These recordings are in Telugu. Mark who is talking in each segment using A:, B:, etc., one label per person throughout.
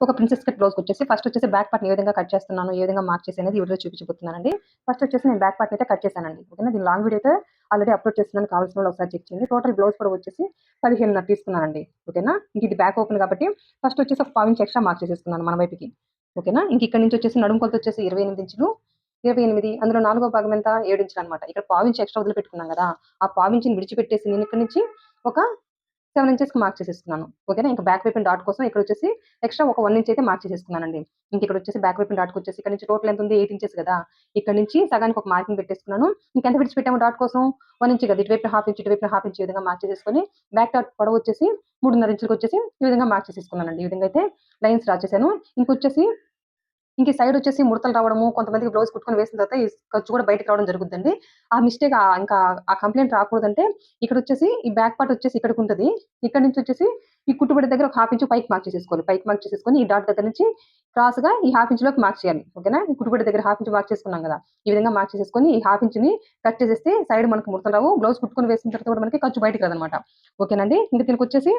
A: ఒక ప్రిన్సెస్ కట్ బ్లౌజ్ వచ్చేసి ఫస్ట్ వచ్చేసి బ్యాక్ పార్ట్ ఏ విధంగా కట్ చేస్తున్నాను ఏ విధంగా మార్క్ చేసి అనేది వీడియో చూపించబోతున్నానండి. ఫస్ట్ వచ్చేసి నేను బ్యాక్ పార్ట్ అయితే కట్ చేశానండి. ఓకేనా దీని లాంగ్ వీడియో అయితే ఆల్రెడీ అప్లోడ్ చేస్తున్నాను. కావాల్సిన వాళ్ళు ఒకసారి చెక్ చేయండి. టోటల్ బ్లౌజ్ కూడా వచ్చేసి పదిహేనున్నర తీసుకున్నానండి. ఓకేనా ఇంక ఇది బ్యాక్ ఓపెన్ కాబట్టి ఫస్ట్ వచ్చేసి ఒక పావించి ఎక్స్ట్రా మార్క్ చేసేస్తున్నాను మన వైపుకి. ఓకేనా ఇంక ఇక్కడ నుంచి వచ్చేసి నడుము కొలత వచ్చేసి ఇరవై ఎనిమిది ఇంచులు ఇరవై ఎనిమిది అందులో నాలుగో భాగం ఎంత? ఏడు ఇంచులు అనమాట ఇక్కడ పావించి ఎక్స్ట్రా వదిలిపెట్టుకున్నాం కదా? ఆ పావించిని విడిచిపెట్టేసి నేను ఇక్కడ నుంచి ఒక సెవెన్ ఇంచెస్కి మార్క్ చేసేస్తున్నాను ఓకేనా? ఇంకా బ్యాక్ వైపు డాట్ కోసం ఇక్కడ వచ్చేసి ఎక్స్ట్రా ఒక వన్ ఇంచ్ అయితే మార్క్ చేసేసుకున్నానండి. ఇంక ఇక్కడ వచ్చేసి బ్యాక్ వైపు డాట్ వచ్చేసి ఇక్కడ నుంచి టోటల్ ఎంత ఉంది ఎయిట్ ఇంచెస్ కదా. ఇక్కడ నుంచి సగానికి ఒక మార్కింగ్ పెట్టేసుకున్నాను. ఇంకెంత విడిచిపెట్టాము డాట్ కోసం? వన్ ఇంచ్ కదా. ఇటువైపు హాఫ్ ఇంచ్ ఇటువైపు హాఫ్ ఇంచ్ ఈ విధంగా మార్క్ చేసేసుకొని బ్యాక్ డాట్ పొడవు వచ్చేసి మూడున్నర ఇంచులకు వచ్చేసి ఈ విధంగా మార్క్ చేసేసుకున్నానండి. ఈ విధంగా అయితే లైన్స్ డ్రా చేశాను. ఇంకొచ్చేసి ఇంక సైడ్ వచ్చేసి ముడతలు రావడము కొంతమందికి బ్లౌజ్ కుట్టుకొని వేసిన తర్వాత ఈ ఖర్చు కూడా బయటకు రావడం జరుగుతుందండి ఆ మిస్టేక్ ఇంకా ఆ కంప్లైంట్ రాకూడదంటే ఇక్కడ వచ్చేసి ఈ బ్యాక్ పార్ట్ వచ్చేసి ఇక్కడికి ఉంటుంది. ఇక్కడ నుంచి వచ్చేసి ఈ కుట్టుబడి దగ్గర ఒక హాఫ్ ఇంచ్ పైకి మార్క్ చేసేసుకోవాలి. పైకి మార్క్ చేసేసుకొని ఈ డాట్ దగ్గర నుంచి క్రాస్గా ఈ హాఫ్ ఇంచ్లోకి మార్క్ చేయాలి. ఓకేనా? ఈ కుట్టుబడి దగ్గర హాఫ్ ఇంచ్ మార్క్ చేసుకున్నాం కదా. ఈ విధంగా మార్క్ చేసేసుకొని ఈ హాఫ్ ఇంచ్ని కట్ చేసేస్తే సైడ్ మనకు ముడతలు రావు. బ్లౌజ్ కుట్టుకొని వేసిన తర్వాత కూడా మనకి ఖర్చు బయటకు రాదనమాట. ఓకేనండి? ఇంకా దీనికి వచ్చేసి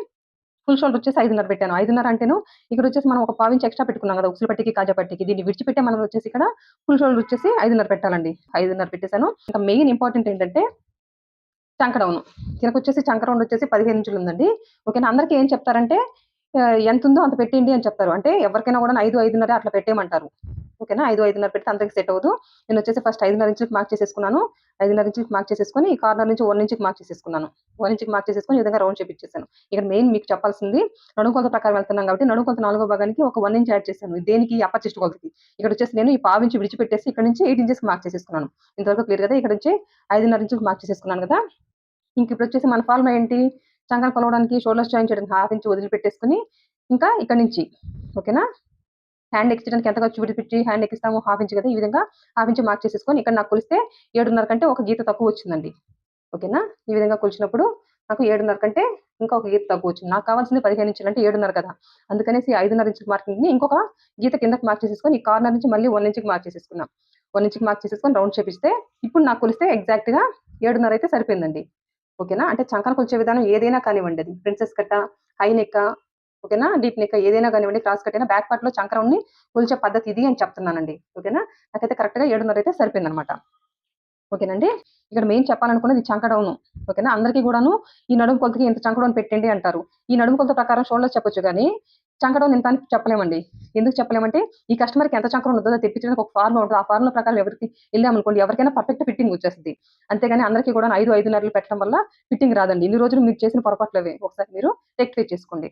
A: ఫుల్ షోల్డర్ వచ్చేసి ఐదున్నర పెట్టాను. ఐదున్నర అంటేను ఇక్కడ వచ్చేసి మనం ఒక పావించి ఎక్స్ట్రా పెట్టుకున్నాం కదా ఉక్సులు పట్టికి కాజా పట్టికి దీన్ని విడిచిపెట్టే మనం వచ్చేసి ఇక్కడ ఫుల్ షోల్డర్ వచ్చేసి ఐదున్నర పెట్టాలండి. ఐదున్నర పెట్టేశాను. ఇంకా మెయిన్ ఇంపార్టెంట్ ఏంటంటే చంకడౌన్. దీనికి వచ్చేసి చంకరౌండ్ వచ్చేసి పదిహేను ఇంచులు ఉందండి. ఓకేనా? అందరికీ ఏం చెప్తారంటే ఎంత ఉందో అంత పెట్టేయండి అని చెప్తారు. అంటే ఎవరికైనా కూడా ఐదు ఐదున్నర అట్లా పెట్టేయమంటారు. ఓకేనా? ఐదు ఐదున్నర పెడితే అందరికి సెట్ అవ్వదు. నేను వచ్చేసి ఫస్ట్ ఐదున్నర ఇంచులకు మార్క్ చేసేసుకున్నాను. ఐదున్నర ఇంచులకు మార్క్ చేసేసుకుని ఈ కార్నర్ నుంచి వన్ ఇంచుకి మార్క్ చేసేసుకున్నాను. వన్ ఇంచుకి మార్క్ చేసేసుకుని ఈ విధంగా రౌండ్ చేపించేసాను ఇక్కడ మెయిన్ మీకు చెప్పాల్సింది నడుకొలత ప్రకారం వెళ్తున్నాం కాబట్టి నడుము నాలుగో భాగానికి ఒక వన్ ఇంచ్ యాడ్ చేశాను. దేనికి? అప్పర్ చెస్ట్ కొలతకి. ఇక్కడ వచ్చేసి నేను ఈ పావు ఇంచు విడిచిపెట్టేసి ఇక్కడ నుంచి ఎయిట్ ఇంచెస్ మార్క్ చేసేసుకున్నాను. ఇంతవరకు క్లియర్ కదా? ఇక్కడ నుంచి ఐదున్నర ఇంచుకి మార్క్ చేసేసుకున్నాను కదా? ఇంక ఇప్పుడు వచ్చేసి మన ఫార్మ్ ఏంటి? చంకన కొలవడానికి షోల్డర్స్ జాయిన్ చేయడానికి హాఫ్ ఇంచ్ వదిలిపెట్టేసుకుని ఇంకా ఇక్కడ నుంచి ఓకేనా? హ్యాండ్ ఎక్కించడానికి ఎంత ఖర్చు విడిపెట్టి హ్యాండ్ ఎక్కిస్తాము హాఫ్ ఇంచ్ కదా ఈ విధంగా హాఫ్ ఇంచ్ మార్క్ చేసేసుకొని ఇక్కడ నాకు కొలిస్తే ఏడున్నర కంటే ఒక గీత తక్కువ వచ్చిందండి ఓకేనా? ఈ విధంగా కొలిచినప్పుడు నాకు ఏడున్నర కంటే ఇంకా ఒక గీత తక్కువ వచ్చింది. నాకు కావాల్సింది పదిహేను ఇంచులు అంటే ఏడున్నర కదా. అందుకనేసి ఐదున్నర ఇంచుకి మార్కింగ్ని ఇంకొక గీత కిందకి మార్క్ చేసేసుకొని ఈ కార్నర్ నుంచి మళ్ళీ వన్ ఇంచుకి మార్క్ చేసేసుకున్నాం. వన్ ఇంచుకి మార్క్ చేసేసుకొని రౌండ్ చేపిస్తే ఇప్పుడు నాకు కొలిస్తే ఎగ్జాక్ట్గా ఏడున్నర అయితే సరిపోయిందండి. ఓకేనా? అంటే చంకన కొలిచే విధానం ఏదైనా కానివ్వండి. అది ప్రిన్సెస్ కట్ట హై నెక్క ఓకేనా? డీప్ నెక్ ఏదైనా కానివ్వండి క్రాస్ కట్ అయినా బ్యాక్ పార్ట్లో చంకరంని కొలిచే పద్ధతి ఇది అని చెప్తున్నానండి. ఓకేనా? నాకైతే కరెక్ట్గా ఏడున్నర అయితే సరిపోయింది అనమాట ఓకేనండి? ఇక్కడ మెయిన్ చెప్పాలనుకున్నది చంకడౌను ఓకేనా? అందరికీ కూడాను ఈ నడుము కొలతకి ఇంత చంకడౌన్ పెట్టండి అంటారు. ఈ నడుము కొలత ప్రకారం షోల్డర్ చెప్పొచ్చు కానీ చంకడం ఎంత చెప్పలేమండి. ఎందుకు చెప్పలేమంటే ఈ కస్టమర్కి ఎంత చంకడం ఉంటుందో తెప్పించడానికి ఒక ఫార్మ్ ఉంటుంది. ఆ ఫార్ములా ప్రకారం ఎవరికి వెళ్ళామనుకోండి ఎవరికైనా పర్ఫెక్ట్ ఫిట్టింగ్ వచ్చేస్తుంది. అంతేగాని అందరికీ కూడా ఐదు ఐదున్నరలు పెట్టడం వల్ల ఫిట్టింగ్ రాదండి. ఇన్ని రోజులు మీరు చేసిన పొరపాట్లవే ఒకసారి మీరు రెక్టిఫై చేసుకోండి.